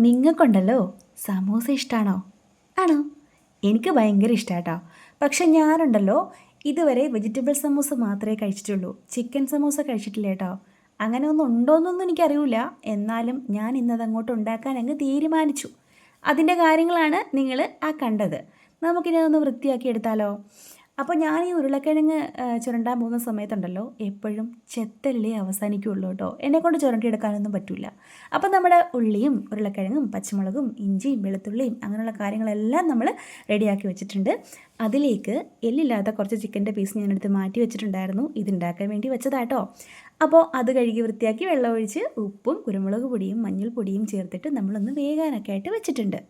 നിങ്ങൾക്കുണ്ടല്ലോ സമൂസ ഇഷ്ടമാണോ ആണോ? എനിക്ക് ഭയങ്കര ഇഷ്ടമാട്ടോ പക്ഷെ ഞാനുണ്ടല്ലോ ഇതുവരെ വെജിറ്റബിൾ സമൂസ മാത്രമേ കഴിച്ചിട്ടുള്ളൂ. ചിക്കൻ സമൂസ കഴിച്ചിട്ടില്ല കേട്ടോ. അങ്ങനെ ഒന്നും ഉണ്ടോയെന്നൊന്നും എനിക്കറിയില്ല എന്നാലും ഞാൻ ഇന്നത് അങ്ങോട്ട് ഉണ്ടാക്കാൻ അങ്ങ് തീരുമാനിച്ചു. അതിന്റെ കാര്യങ്ങളാണ് നിങ്ങൾ ആ കണ്ടത്. നമുക്കിനി വൃത്തിയാക്കി എടുത്താലോ? അപ്പോൾ ഞാൻ ഈ ഉരുളക്കിഴങ്ങ് ചുരണ്ടാൻ പോകുന്ന സമയത്തുണ്ടല്ലോ എപ്പോഴും ചെത്തല്ലേ അവസാനിക്കുള്ളൂ കേട്ടോ. എന്നെക്കൊണ്ട് ചുരണ്ടിയെടുക്കാനൊന്നും പറ്റില്ല അപ്പോൾ നമ്മുടെ ഉള്ളിയും ഉരുളക്കിഴങ്ങും പച്ചമുളകും ഇഞ്ചിയും വെളുത്തുള്ളിയും അങ്ങനെയുള്ള കാര്യങ്ങളെല്ലാം നമ്മൾ റെഡിയാക്കി വെച്ചിട്ടുണ്ട്. അതിലേക്ക് എല്ലില്ലാത്ത കുറച്ച് ചിക്കന്റെ പീസ് ഞാനെടുത്ത് മാറ്റി വെച്ചിട്ടുണ്ടായിരുന്നു. ഇതുണ്ടാക്കാൻ വേണ്ടി വെച്ചതാട്ടോ. അപ്പോൾ അത് കഴുകി വൃത്തിയാക്കി വെള്ളമൊഴിച്ച് ഉപ്പും കുരുമുളക് പൊടിയും മഞ്ഞൾപ്പൊടിയും ചേർത്തിട്ട് നമ്മളൊന്ന് വേകാനൊക്കെ ആയിട്ട് വെച്ചിട്ടുണ്ട്.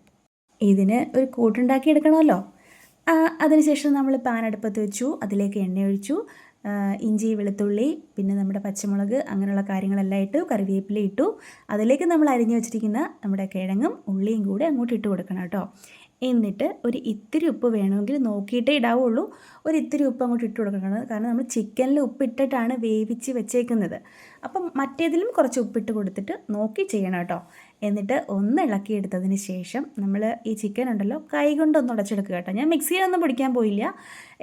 ഇതിന് ഒരു കൂട്ടുണ്ടാക്കി എടുക്കണമല്ലോ അതിനുശേഷം നമ്മൾ പാൻ അടുപ്പത്ത് വെച്ചു. അതിലേക്ക് എണ്ണ ഒഴിച്ചു ഇഞ്ചി വെളുത്തുള്ളി പിന്നെ നമ്മുടെ പച്ചമുളക് അങ്ങനെയുള്ള കാര്യങ്ങളെല്ലാം ഇട്ടു കറിവേപ്പില ഇട്ടു. അതിലേക്ക് നമ്മൾ അരിഞ്ഞു വെച്ചിരിക്കുന്ന നമ്മുടെ കിഴങ്ങും ഉള്ളിയും കൂടെ അങ്ങോട്ട് ഇട്ട് കൊടുക്കണം കേട്ടോ. എന്നിട്ട് ഒരു ഇത്തിരി ഉപ്പ് വേണമെങ്കിൽ നോക്കിയിട്ടേ ഇടാവുള്ളൂ. ഒരു ഇത്തിരി ഉപ്പ് അങ്ങോട്ട് ഇട്ട് കൊടുക്കണം. കാരണം നമ്മൾ ചിക്കനിൽ ഉപ്പ് ഉപ്പിട്ടിട്ടാണ് വേവിച്ച് വെച്ചേക്കുന്നത്. അപ്പം മറ്റേതിലും കുറച്ച് ഉപ്പിട്ട് കൊടുത്തിട്ട് നോക്കി ചെയ്യണം കേട്ടോ. എന്നിട്ട് ഒന്ന് ഇളക്കിയെടുത്തതിന് ശേഷം നമ്മൾ ഈ ചിക്കൻ ഉണ്ടല്ലോ കൈ കൊണ്ടൊന്ന് ഉടച്ചെടുക്കുക കേട്ടോ. ഞാൻ മിക്സിയിലൊന്നും പൊടിക്കാൻ പോയില്ല.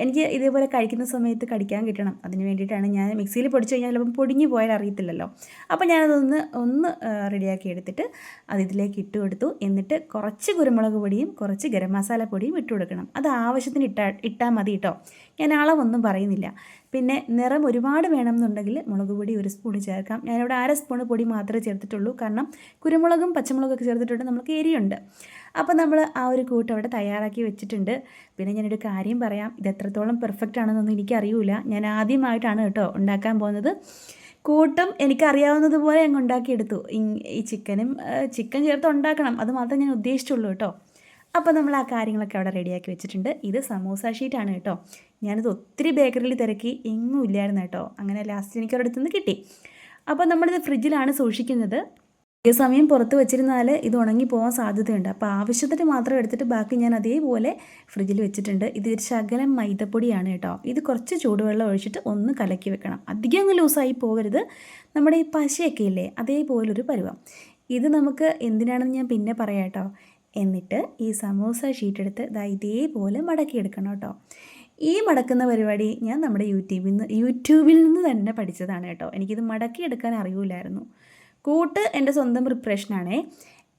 എനിക്ക് ഇതേപോലെ കഴിക്കുന്ന സമയത്ത് കടിക്കാൻ കിട്ടണം. അതിന് വേണ്ടിയിട്ടാണ് ഞാൻ മിക്സിയിൽ പൊടിച്ച് കഴിഞ്ഞാൽ ചിലപ്പം പൊടിഞ്ഞു പോയാൽ അറിയത്തില്ലല്ലോ. അപ്പോൾ ഞാനതൊന്ന് ഒന്ന് റെഡിയാക്കി എടുത്തിട്ട് അത് ഇതിലേക്ക് ഇട്ട് കൊടുത്തു. എന്നിട്ട് കുറച്ച് കുരുമുളക് പൊടിയും കുറച്ച് ഗരം മസാല പൊടിയും ഇട്ട് കൊടുക്കണം. അത് ആവശ്യത്തിന് ഇട്ടാ ഇട്ടാൽ മതി കേട്ടോ. ഞാൻ അളവൊന്നും പറയുന്നില്ല. പിന്നെ നിറം ഒരുപാട് വേണമെന്നുണ്ടെങ്കിൽ മുളക് പൊടി ഒരു സ്പൂൺ ചേർക്കാം. ഞാനിവിടെ അര സ്പൂൺ പൊടി മാത്രമേ ചേർത്തിട്ടുള്ളൂ. കാരണം കുരുമുളകും പച്ചമുളകൊക്കെ ചേർത്തിട്ടുണ്ട്. നമുക്ക് എരിയുണ്ട്. അപ്പോൾ നമ്മൾ ആ ഒരു കൂട്ട് അവിടെ തയ്യാറാക്കി വെച്ചിട്ടുണ്ട്. പിന്നെ ഞാനൊരു കാര്യം പറയാം. ഇത് എത്രത്തോളം പെർഫെക്റ്റ് ആണെന്നൊന്നും എനിക്കറിയില്ല ഞാൻ ആദ്യമായിട്ടാണ് കേട്ടോ ഉണ്ടാക്കാൻ പോകുന്നത്. കൂട്ടും എനിക്കറിയാവുന്നതുപോലെ അങ്ങ് ഉണ്ടാക്കിയെടുത്തു. ഈ ചിക്കനും ചിക്കൻ ചേർത്ത് ഉണ്ടാക്കണം. അത് മാത്രമേ ഞാൻ ഉദ്ദേശിച്ചുള്ളൂ കേട്ടോ. അപ്പോൾ നമ്മൾ ആ കാര്യങ്ങളൊക്കെ അവിടെ റെഡിയാക്കി വെച്ചിട്ടുണ്ട്. ഇത് സമൂസ ഷീറ്റാണ് കേട്ടോ. ഞാനിത് ഒത്തിരി ബേക്കറിയിൽ തിരക്കി എങ്ങും ഇല്ലായിരുന്നു കേട്ടോ. അങ്ങനെ ലാസ്റ്റ് എനിക്ക് അവിടെ നിന്ന് കിട്ടി. അപ്പോൾ നമ്മളിത് ഫ്രിഡ്ജിലാണ് സൂക്ഷിക്കുന്നത്. ഈ സമയം പുറത്ത് വെച്ചിരുന്നാൽ ഇത് ഉണങ്ങി പോകാൻ സാധ്യതയുണ്ട്. അപ്പോൾ ആവശ്യത്തിന് മാത്രം എടുത്തിട്ട് ബാക്കി ഞാൻ അതേപോലെ ഫ്രിഡ്ജിൽ വെച്ചിട്ടുണ്ട്. ഇത് ശകലം മൈദപ്പൊടിയാണ് കേട്ടോ. ഇത് കുറച്ച് ചൂടുവെള്ളം ഒഴിച്ചിട്ട് ഒന്ന് കലക്കി വെക്കണം. അധികം അങ്ങ് ലൂസായി പോകരുത്. നമ്മുടെ ഈ പശയൊക്കെ ഇല്ലേ? അതേപോലൊരു പരുവം. ഇത് നമുക്ക് എന്തിനാണെന്ന് ഞാൻ പിന്നെ പറയാം കേട്ടോ. എന്നിട്ട് ഈ സമൂസ ഷീറ്റ് എടുത്ത് ദാ ഇതേപോലെ മടക്കിയെടുക്കണം കേട്ടോ. ഈ മടക്കുന്ന പരിപാടി ഞാൻ നമ്മുടെ യൂട്യൂബിൽ നിന്ന് യൂട്യൂബിൽ നിന്ന് തന്നെ പഠിച്ചതാണ് കേട്ടോ. എനിക്കിത് മടക്കിയെടുക്കാൻ അറിയില്ലായിരുന്നു കൂട്ട് എന്റെ സ്വന്തം പ്രിപ്പറേഷനാണേ.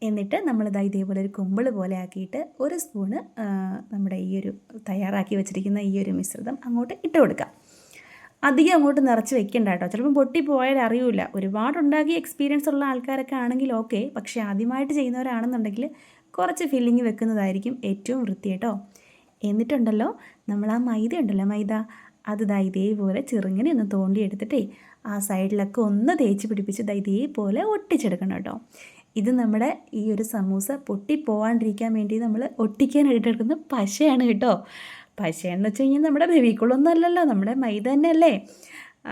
എന്നിട്ട് നമ്മളിതാ ഇതേപോലെ ഒരു കുമ്പിൾ പോലെ ആക്കിയിട്ട് ഒരു സ്പൂണ് നമ്മുടെ ഈ ഒരു തയ്യാറാക്കി വെച്ചിരിക്കുന്ന ഈ ഒരു മിശ്രിതം അങ്ങോട്ട് ഇട്ട് കൊടുക്കാം. അധികം അങ്ങോട്ട് നിറച്ച് വെക്കണ്ട കേട്ടോ. ചിലപ്പം പൊട്ടിപ്പോയാൽ അറിയില്ല ഒരുപാട് ഉണ്ടാക്കി എക്സ്പീരിയൻസ് ഉള്ള ആൾക്കാരൊക്കെ ആണെങ്കിൽ ഓക്കെ പക്ഷേ ആദ്യമായിട്ട് ചെയ്യുന്നവരാണെന്നുണ്ടെങ്കിൽ കുറച്ച് ഫില്ലിങ് വെക്കുന്നതായിരിക്കും ഏറ്റവും വൃത്തി കേട്ടോ. എന്നിട്ടുണ്ടല്ലോ നമ്മൾ ആ മൈദ ഉണ്ടല്ലോ മൈദ. അത് ദാ ഇതേപോലെ ചെറുങ്ങനെ ഒന്ന് തോണ്ടി എടുത്തിട്ടേ ആ സൈഡിലൊക്കെ ഒന്ന് തേച്ച് പിടിപ്പിച്ച് ദാ ഇതേപോലെ ഒട്ടിച്ചെടുക്കണം കേട്ടോ. ഇത് നമ്മുടെ ഈ ഒരു സമൂസ പൊട്ടിപ്പോവാണ്ടിരിക്കാൻ വേണ്ടി നമ്മൾ ഒട്ടിക്കാനായിട്ട് എടുക്കുന്ന പശയാണ് കേട്ടോ. പശയെന്ന് വെച്ച് കഴിഞ്ഞാൽ നമ്മുടെ ബെവിക്കുളൊന്നും അല്ലല്ലോ നമ്മുടെ മൈദ തന്നെയല്ലേ.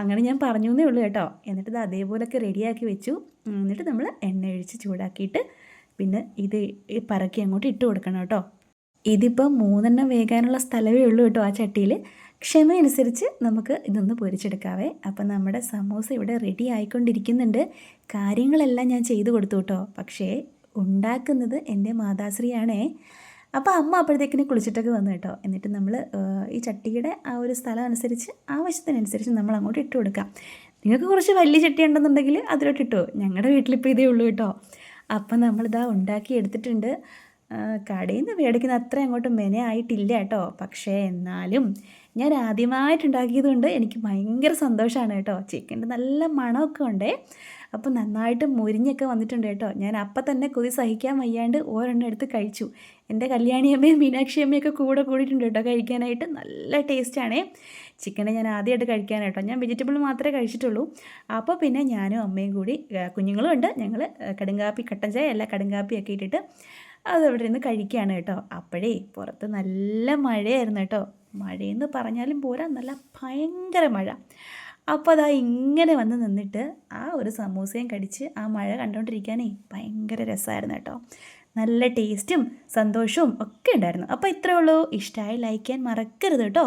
അങ്ങനെ ഞാൻ പറഞ്ഞു എന്നേ ഉള്ളൂ കേട്ടോ. എന്നിട്ട് ഇത് അതേപോലൊക്കെ റെഡിയാക്കി വെച്ചു. എന്നിട്ട് നമ്മൾ എണ്ണ ഒഴിച്ച് ചൂടാക്കിയിട്ട് പിന്നെ ഇത് പറക്കി അങ്ങോട്ട് ഇട്ട് കൊടുക്കണം കേട്ടോ. ഇതിപ്പോൾ മൂന്നെണ്ണം വേകാനുള്ള സ്ഥലമേ ഉള്ളൂ കേട്ടോ ആ ചട്ടിയിൽ ക്ഷമയനുസരിച്ച് നമുക്ക് ഇതൊന്ന് പൊരിച്ചെടുക്കാവേ. അപ്പം നമ്മുടെ സമോസ ഇവിടെ റെഡി ആയിക്കൊണ്ടിരിക്കുന്നുണ്ട്. കാര്യങ്ങളെല്ലാം ഞാൻ ചെയ്തു കൊടുത്തു കേട്ടോ. പക്ഷേ ഉണ്ടാക്കുന്നത് എന്റെ മാതാശ്രീയാണേ. അപ്പോൾ അമ്മ അപ്പോഴത്തേക്കിന് കുളിച്ചിട്ടൊക്കെ വന്നു കേട്ടോ. എന്നിട്ട് നമ്മൾ ഈ ചട്ടിയുടെ ആ ഒരു സ്ഥലം അനുസരിച്ച് ആവശ്യത്തിനനുസരിച്ച് നമ്മൾ അങ്ങോട്ട് ഇട്ട് കൊടുക്കാം. നിങ്ങൾക്ക് കുറച്ച് വലിയ ചട്ടി ഉണ്ടെന്നുണ്ടെങ്കിൽ അതിലോട്ട് ഇട്ടോ. ഞങ്ങളുടെ വീട്ടിലിപ്പോൾ ഇതേ ഉള്ളൂ കേട്ടോ. അപ്പം നമ്മളിതാ ഉണ്ടാക്കി എടുത്തിട്ടുണ്ട്. കടയിൽ നിന്ന് മേടിക്കുന്ന അത്ര അങ്ങോട്ട് മെന ആയിട്ടില്ല കേട്ടോ. പക്ഷേ എന്നാലും ഞാൻ ആദ്യമായിട്ട് ഉണ്ടാക്കിയതുകൊണ്ട് എനിക്ക് ഭയങ്കര സന്തോഷമാണ് കേട്ടോ. ചിക്കന്റെ നല്ല മണമൊക്കെ ഉണ്ടേ. അപ്പോൾ നന്നായിട്ട് മുരിഞ്ഞൊക്കെ വന്നിട്ടുണ്ട് കേട്ടോ. ഞാൻ അപ്പം തന്നെ കൊതി സഹിക്കാൻ വയ്യാണ്ട് ഓരോണ്ണം എടുത്ത് കഴിച്ചു. എന്റെ കല്യാണിയമ്മയും മീനാക്ഷി അമ്മയൊക്കെ കൂടെ കൂടിയിട്ടുണ്ട് കേട്ടോ കഴിക്കാനായിട്ട്. നല്ല ടേസ്റ്റാണേ ചിക്കനെ ഞാൻ ആദ്യമായിട്ട് കഴിക്കാൻ കേട്ടോ. ഞാൻ വെജിറ്റബിൾ മാത്രമേ കഴിച്ചിട്ടുള്ളൂ. അപ്പോൾ പിന്നെ ഞാനും അമ്മയും കൂടി കുഞ്ഞുങ്ങളും ഉണ്ട്. ഞങ്ങൾ കടുങ്കാപ്പി കട്ടൻ ചായ അല്ല കടുങ്കാപ്പിയൊക്കെ ഇട്ടിട്ട് അത് അവിടെ നിന്ന് കഴിക്കുകയാണ് കേട്ടോ. അപ്പോഴേ പുറത്ത് നല്ല മഴയായിരുന്നു കേട്ടോ. മഴയെന്ന് പറഞ്ഞാലും പോരാ. നല്ല ഭയങ്കര മഴ. അപ്പോൾ അതാ ഇങ്ങനെ വന്ന് നിന്നിട്ട് ആ ഒരു സമൂസയും കടിച്ച് ആ മഴ കണ്ടുകൊണ്ടിരിക്കാനേ ഭയങ്കര രസമായിരുന്നു കേട്ടോ. നല്ല ടേസ്റ്റും സന്തോഷവും ഒക്കെ ഉണ്ടായിരുന്നു. അപ്പോൾ ഇത്രയേ ഉള്ളൂ. ഇഷ്ടമായി ലൈക്ക് ചെയ്യാൻ മറക്കരുത് കേട്ടോ.